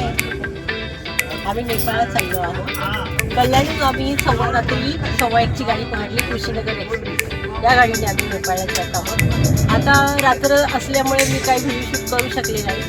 हाय आम्ही नेपाळला चाललो आहोत. कल्याणून आम्ही सव्वा रात्री सव्वा एकची गाडी पकडली कृषीनगर एक्सप्रेस. या गाडीने आम्ही नेपाळला जात आहोत. आता रात्र असल्यामुळे मी काही व्हिडिओ शूट करू शकले नाही.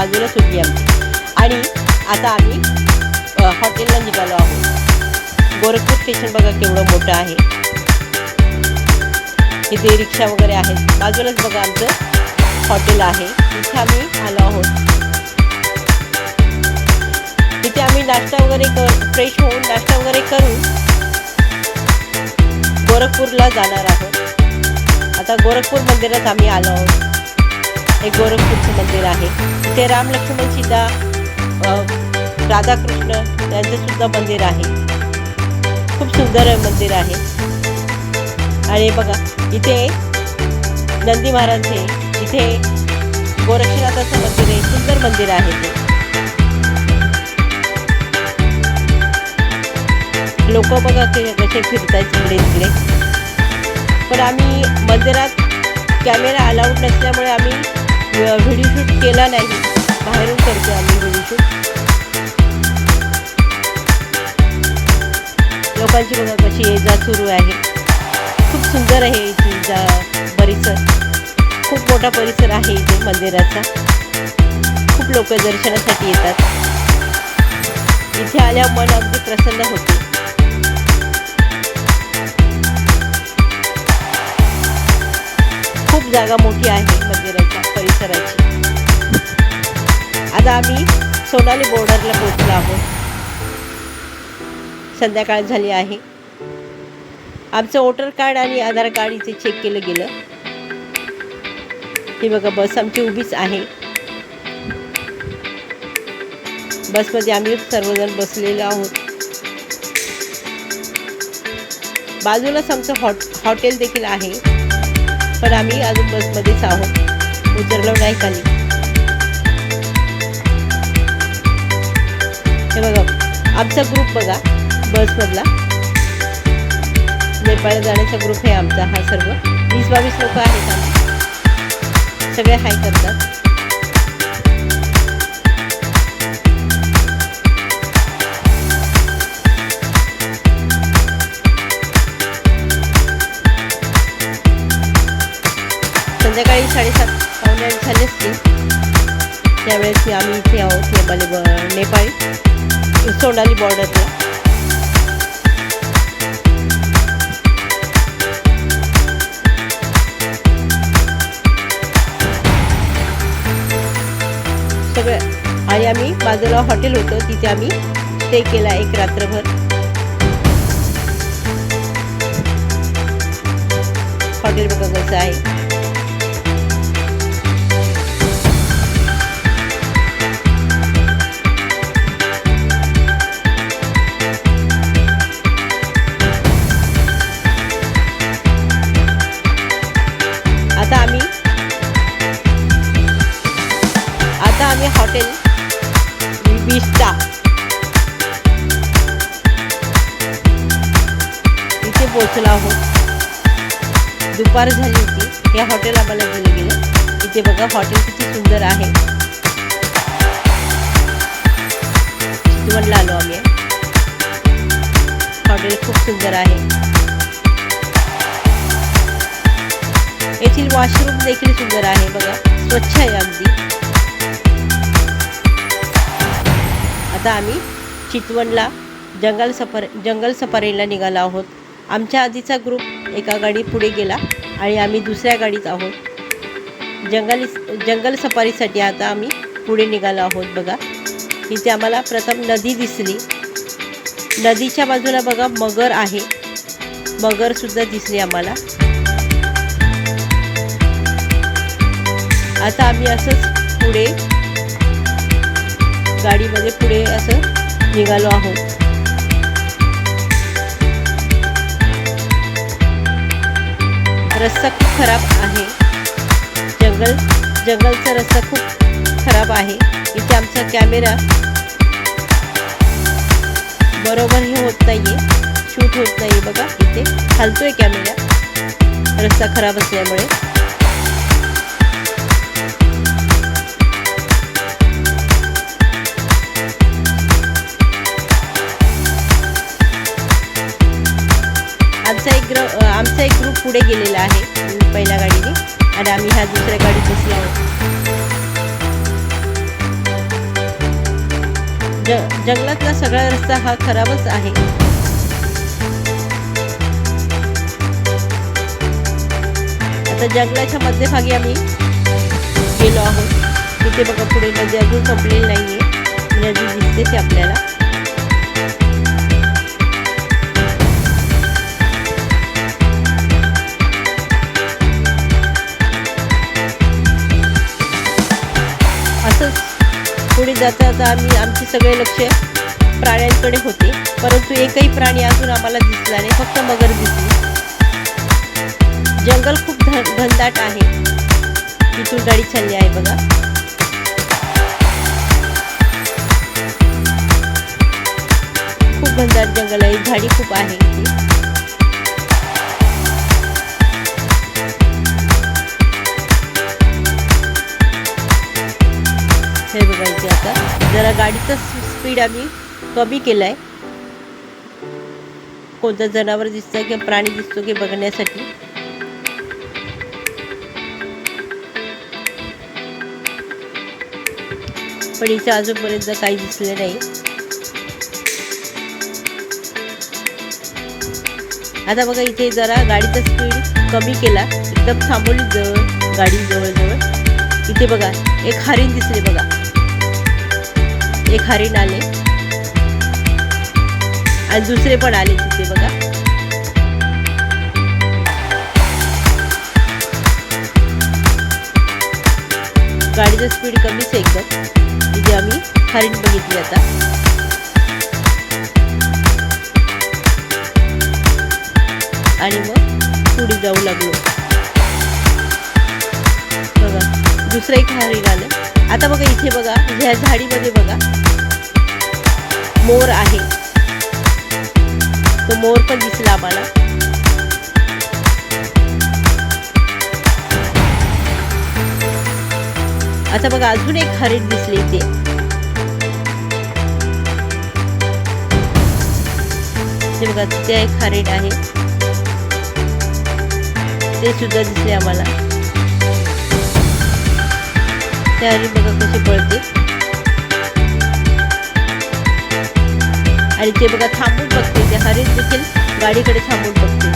बाजूला सुटली आमची. आणि आता आम्ही हॉटेलला निघालो आहोत. गोरखपूर स्टेशन बघा केवढं मोठं आहे. इथे रिक्षा वगैरे आहेत. बाजूलाच बघा आमचं हॉटेल आहे. इथे आम्ही आलो आहोत. तिथे आम्ही नाश्ता वगैरे कर फ्रेश होऊन नाश्ता वगैरे करून गोरखपूरला जाणार आहोत. आता गोरखपूर मंदिरात आम्ही आलो आहोत. हे गोरखपूरचं मंदिर आहे. ते राम लक्ष्मण सीता राधाकृष्ण यांचंसुद्धा मंदिर आहे. खूप सुंदर मंदिर आहे. आणि बघा इथे नंदी महाराज हे इथे गोरक्षनाथाचं मंदिर आहे. सुंदर मंदिर आहे ते. लोक बघा ते कसे फिरतायत इकडे तिकडे. पण आम्ही मंदिरात कॅमेरा अलाउड नसल्यामुळे आम्ही व्हिडिओ शूट केला नाही. बाहेरून करतो आम्ही व्हिडिओ शूट लोकांची बघा कशी ये जा सुरू आहे. खूप सुंदर आहे इथे जा परिसर. खूप मोठा परिसर आहे इथे मंदिराचा. खूप लोक दर्शनासाठी येतात. इथे आल्या मन अगदी प्रसन्न होते. खूप जागा मोठी आहे मंदिराच्या परिसराची. आता आम्ही सोनाली बॉर्डरला पोहोचलो आहोत. संध्याकाळ झाली आहे. आमचं वोटर कार्ड आणि आधार कार्ड इथे चेक केलं गेलं. हे बघा बस आमची उभीच आहे. बसमध्ये आम्ही सर्वजण बसलेलो आहोत. बाजूलाच आमचं हॉट हॉटेल देखील आहे. पण आम्ही अजून बसमध्येच आहोत. उतरलो नाही खाली हे बघा आमचा ग्रुप बघा बसमधला. नेपाळ जाण्याचा ग्रुप आहे आमचा हा सर्व. वीस बावीस लोक आहेत आमचे सगळे हाय करतात. साडेसात पावणे आठ झाले असतील. त्यावेळेस आम्ही इथे आहोत नेपाली ब- नेपाळी सोनाली बॉर्डरला सगळं आणि आम्ही बाजूला हॉटेल होतं तिथे आम्ही स्टे केला एक रात्रभर. हॉटेल बघा कसं आहे. असेल आम्ही इथे पोचलो आहोत. दुपार झाली होती. हे हॉटेल आम्हाला दिलं गेलं. इथे बघा हॉटेल किती सुंदर आहे. चितवडला आलो आम्ही. हॉटेल खूप सुंदर आहे. येथील वॉशरूम देखील सुंदर आहे बघा. स्वच्छ आहे अगदी. आता आम्ही चितवणला जंगल सफर जंगल सफारीला निघालो आहोत. आमच्या आधीचा ग्रुप एका गाडी पुढे गेला आणि आम्ही दुसऱ्या गाडीत आहोत. जंगल जंगल सफारीसाठी आता आम्ही पुढे निघालो आहोत बघा. इथे आम्हाला प्रथम नदी दिसली. नदीच्या बाजूला बघा मगर आहे. मगरसुद्धा दिसली आम्हाला. आता आम्ही असंच पुढे गाडीमध्ये पुढे असं निघालो आहोत. रस्ता खूप खराब आहे. जंगल जंगलचा रस्ता खूप खराब आहे. इथे आमचा कॅमेरा बरोबर हे होत नाहीये. शूट होत नाही बघा. इथे हलतोय कॅमेरा. रस्ता खराब असल्यामुळे. पुढे गेलेला आहे पहिल्या गाडीने. आणि आम्ही ह्या दुसऱ्या गाडीत बसलो आहोत. ज जंगलातला सगळा रस्ता हा खराबच आहे. आता जंगलाच्या मध्यभागी आम्ही गेलो आहोत. तिथे बघा पुढे नदी अजून संपलेली नाहीये. म्हणजे नदी दिसते ते आपल्याला. जाता जाता आम्ही आमचे सगळे लक्ष प्राण्यांकडे होते. परंतु एकही प्राणी अजून आम्हाला दिसला नाही फक्त मगर दिसली. जंगल खूप घनदाट आहे. तिथून गाडी चालली आहे बघा. खूप घनदाट जंगल आहे झाडी खूप आहे इथे. हे बघायचे आता. जरा गाडीचा स्पीड आम्ही कमी केलाय. कोणतं जनावर दिसतं किंवा प्राणी दिसतो की बघण्यासाठी. पण इथे अजूनपर्यंत काही दिसलं नाही. आता बघा इथे जरा गाडीचा स्पीड कमी केला. एकदम थांबवली जवळ गाडी जवळजवळ. इथे बघा एक हरिण दिसले बघा. एक हरिण आले आणि दुसरे पण आले तिथे बघा. गाडीचं स्पीड कमीच आहे एकदम. तिथे आम्ही हरिण बघितली आता. आणि मग पुढे जाऊ लागलो. बघा दुसरं एक हरिण आलं आता बघा इथे बघा ह्या झाडीमध्ये बघा. मोर आहे. तो मोर पण दिसला आम्हाला. आता बघा अजून एक हरिण दिसले इथे. बघा तिथे एक हरिण आहे. ते सुद्धा दिसले आम्हाला. ते हरिण बघा कशी पळते. आणि ते बघा थांबून बघते ते हरिण देखील गाडीकडे थांबून बघते.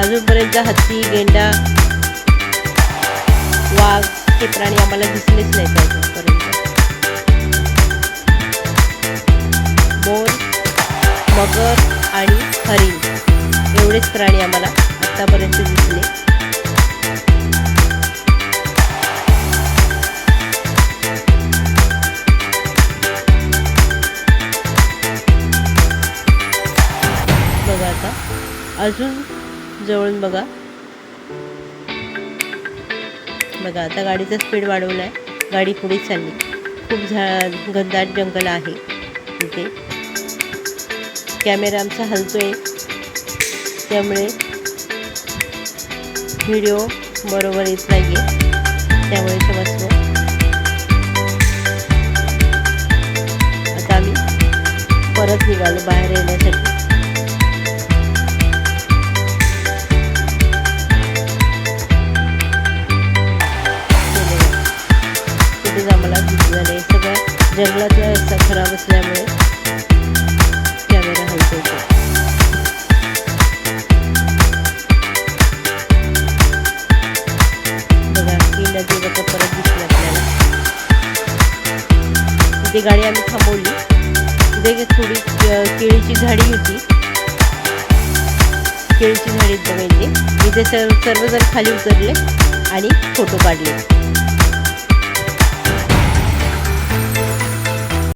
अजूनपर्यंत हत्ती गेंडा वाघ हे प्राणी आम्हाला दिसलेच नाही अजूनपर्यंत. मगर आणि हरिण एवढेच प्राणी आम्हाला आतापर्यंत दिसले. बघा आता. अजून जवळून बघा. बघा आता गाडीचा स्पीड वाढवलाय. गाडी पुढे चालली. खूप झा घनदाट जंगल आहे. इथे. कॅमेरा आमचा हलतोय. त्यामुळे व्हिडिओ बरोबर येत नाही त्यामुळे समजतो आता आम्ही परत निघालो बाहेर येण्यासाठी. ती गाडी आम्ही थांबवली. इथे थोडी केळीची झाडी होती. केळीची झाडी जमेली इथे इथे सर्व सर्वजण खाली उतरले आणि फोटो काढले.